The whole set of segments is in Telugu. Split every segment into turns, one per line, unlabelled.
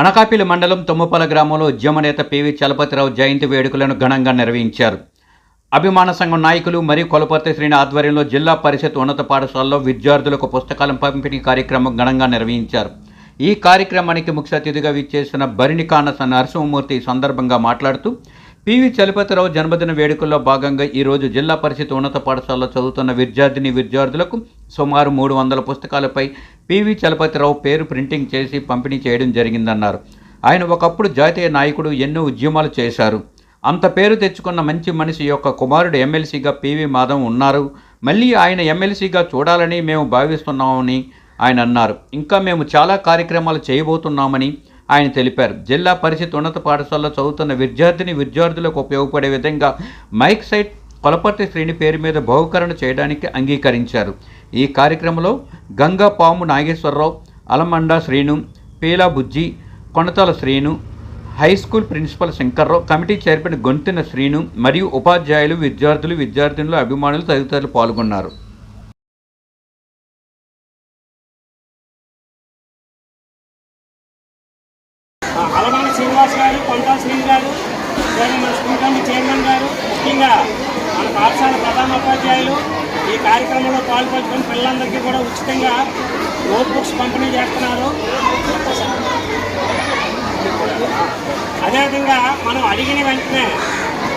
అనకాపల్లి మండలం తుమ్మపల గ్రామంలో ఉద్యమ నేత పివి చలపతిరావు జయంతి వేడుకలను ఘనంగా నిర్వహించారు. అభిమాన సంఘం నాయకులు మరియు కొలపర్తి శ్రేణి ఆధ్వర్యంలో జిల్లా పరిషత్ ఉన్నత పాఠశాలలో విద్యార్థులకు పుస్తకాల పంపిణీ కార్యక్రమం ఘనంగా నిర్వహించారు. ఈ కార్యక్రమానికి ముఖ్య అతిథిగా విచ్చేసిన బరినికాన నరసింహమూర్తి ఈ సందర్భంగా మాట్లాడుతూ పివి చలపతిరావు జన్మదిన వేడుకల్లో భాగంగా ఈరోజు జిల్లా పరిషత్ ఉన్నత పాఠశాలలో చదువుతున్న విద్యార్థిని విద్యార్థులకు సుమారు మూడు వందల పుస్తకాలపై పివి చలపతిరావు పేరు ప్రింటింగ్ చేసి పంపిణీ చేయడం జరిగిందన్నారు. ఆయన ఒకప్పుడు జాతీయ నాయకుడు ఎన్నో ఉద్యమాలు చేశారు. అంత పేరు తెచ్చుకున్న మంచి మనిషి యొక్క కుమారుడు ఎమ్మెల్సీగా పివి మాధవ్ ఉన్నారు. మళ్ళీ ఆయన ఎమ్మెల్సీగా చూడాలని మేము భావిస్తున్నామని ఆయన అన్నారు. ఇంకా మేము చాలా కార్యక్రమాలు చేయబోతున్నామని ఆయన తెలిపారు. జిల్లా పరిషత్ ఉన్నత పాఠశాలలో చదువుతున్న విద్యార్థిని విద్యార్థులకు ఉపయోగపడే విధంగా మైక్ సైట్ కొలపర్తి శ్రేణి పేరు మీద బహుకరణ చేయడానికి అంగీకరించారు. ఈ కార్యక్రమంలో Ganga Pamu Nageswara Rao Alamanda Srinu Peela Bujji Konathala Srinu high school principal Shankar Rao committee chairman Gontina Srinu మరియు ఉపాధ్యాయులు విద్యార్థులు విద్యార్థినులు అభిమానులు తదితరులు పాల్గొన్నారు
అలమాన శ్రీనివాస్ గారు కొండా శ్రీని గారు అలాగే మన స్కూల్ కమిటీ చైర్మన్ గారు ముఖ్యంగా మన పాఠశాల ప్రధానోపాధ్యాయులు ఈ కార్యక్రమంలో పిల్లలందరికీ కూడా ఉచితంగా నోట్ బుక్స్ పంపిణీ చేస్తున్నారు. అదేవిధంగా మనం అడిగిన వెంటనే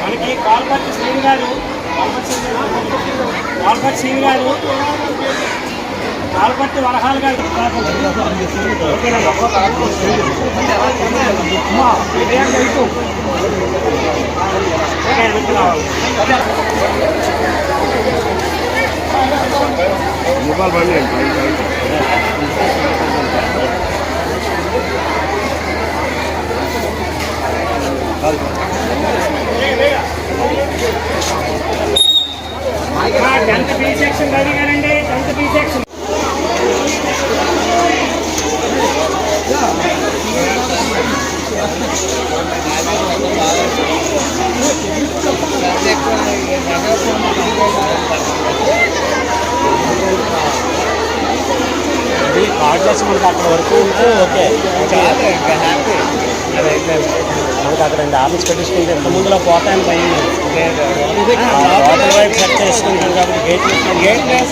మనకి పాల్పర్తి శ్రీని గారు పాల్పర్తి శ్రీని గారు పాల్పర్తి వరహాలు గారు ఓకే, మిత్రులారా. మా
మనకి అక్కడ వరకు ఉంటే ఓకే. మనకి అక్కడ ఆఫీస్ పెట్టించుకుంటే ఎంత ముందులో పోతాయని భయం వాటర్ వైపు సెట్ చేసుకుంటాం కాబట్టి gate gate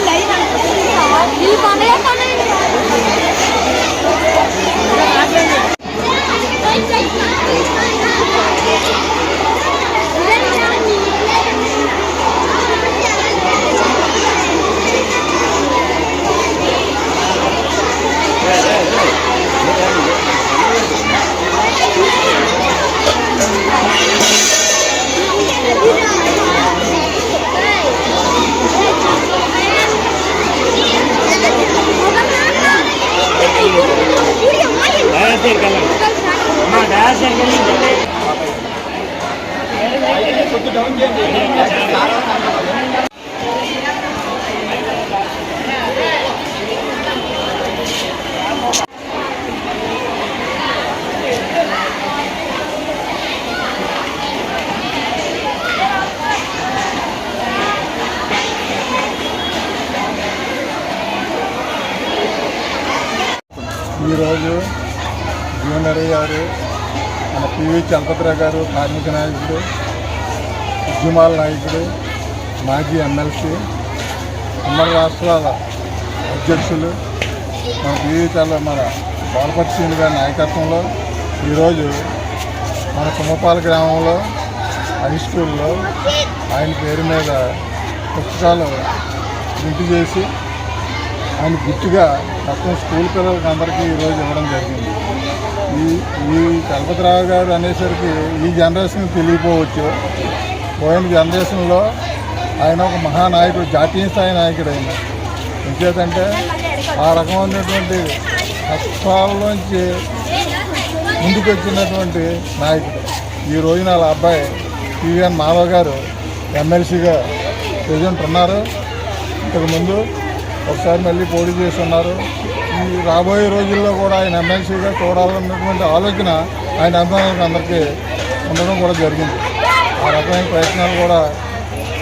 Vậy
là em. Dais దగ్గరికి వెళ్ళండి
జీవనరి గారు మన పివి చలపతిరావు గారు కార్మిక నాయకుడు ఉద్యమాల నాయకుడు మాజీ ఎమ్మెల్సీ ఉమ్మడి రాష్ట్రాల అధ్యక్షులు మన పివి చల మన బాలపతి శ్రీని గారి నాయకత్వంలో ఈరోజు మన కుమ్మపాల గ్రామంలో హై స్కూల్లో ఆయన పేరు మీద పుస్తకాలు ప్రింట్ చేసి ఆయన గుర్తుగా మొత్తం స్కూల్ పిల్లలకి అందరికీ ఈరోజు ఇవ్వడం జరిగింది. ఈ ఈ కల్పతరావు గారు అనేసరికి ఈ జనరేషన్ తెలియపోవచ్చు. పోయిన జనరేషన్లో ఆయన ఒక మహానాయకుడు జాతీయ స్థాయి నాయకుడు ఆయన. ఎంచేతంటే ఆ రకమైనటువంటి కష్టాల్లోంచి ముందుకు వచ్చినటువంటి నాయకుడు. ఈ రోజున వాళ్ళ అబ్బాయి పివిఎన్ మాధవ్ గారు ఎమ్మెల్సీగా ప్రజెంట్ ఉన్నారు. ఇంతకుముందు ఒకసారి మళ్ళీ పోటీ చేస్తున్నారు రాబోయే రోజుల్లో కూడా ఆయన ఎమ్మెల్సీగా చూడాలన్నటువంటి ఆలోచన ఆయన అభిమానులకు అందరికీ ఉండడం కూడా జరిగింది. ఆ రకమైన ప్రయత్నాలు కూడా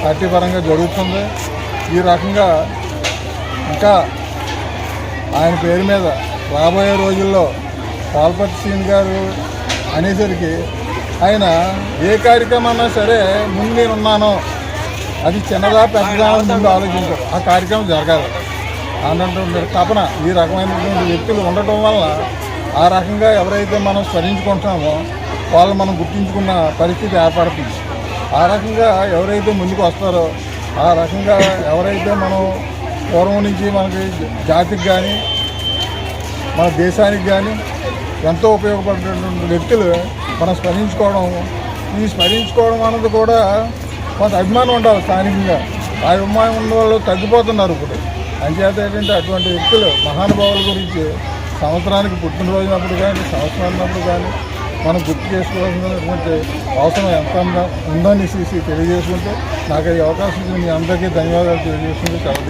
పార్టీ పరంగా జరుగుతుంది. ఈ రకంగా ఇంకా ఆయన పేరు మీద రాబోయే రోజుల్లో పాల్పతి శ్రీని గారు అనేసరికి ఆయన ఏ కార్యక్రమం సరే ముందు నేనున్నాను అది చిన్నదా పెద్దదా ముందు ఆలోచించారు. ఆ కార్యక్రమం జరగాలి. అన్నటువంటి తపన ఈ రకమైనటువంటి వ్యక్తులు ఉండటం వల్ల ఆ రకంగా ఎవరైతే మనం స్మరించుకుంటున్నామో వాళ్ళు మనం గుర్తించుకున్న పరిస్థితి ఏర్పడుతుంది. ఆ రకంగా ఎవరైతే ముందుకు వస్తారో ఆ రకంగా ఎవరైతే మనం పూర్వం నుంచి మనకి జాతికి కానీ మన దేశానికి కానీ ఎంతో ఉపయోగపడేటువంటి వ్యక్తులు మనం స్మరించుకోవడం ఈ స్మరించుకోవడం అన్నది కూడా కొంత అభిమానం ఉండాలి స్థానికంగా. ఆ అభిమానం ఉన్న వాళ్ళు తగ్గిపోతున్నారు ఇప్పుడు. అంచేత ఏంటంటే అటువంటి వ్యక్తులు మహానుభావుల గురించి సంవత్సరానికి పుట్టినరోజునప్పుడు కానీ సంవత్సరాన్నప్పుడు కానీ మనం గుర్తు చేసుకోవాల్సినటువంటి అవసరం ఎంత ఉందని ఉందని తెలియజేసుకుంటూ నాకు ఈ అవకాశం మీ అందరికీ ధన్యవాదాలు తెలియజేసుకుంటూ సెలవు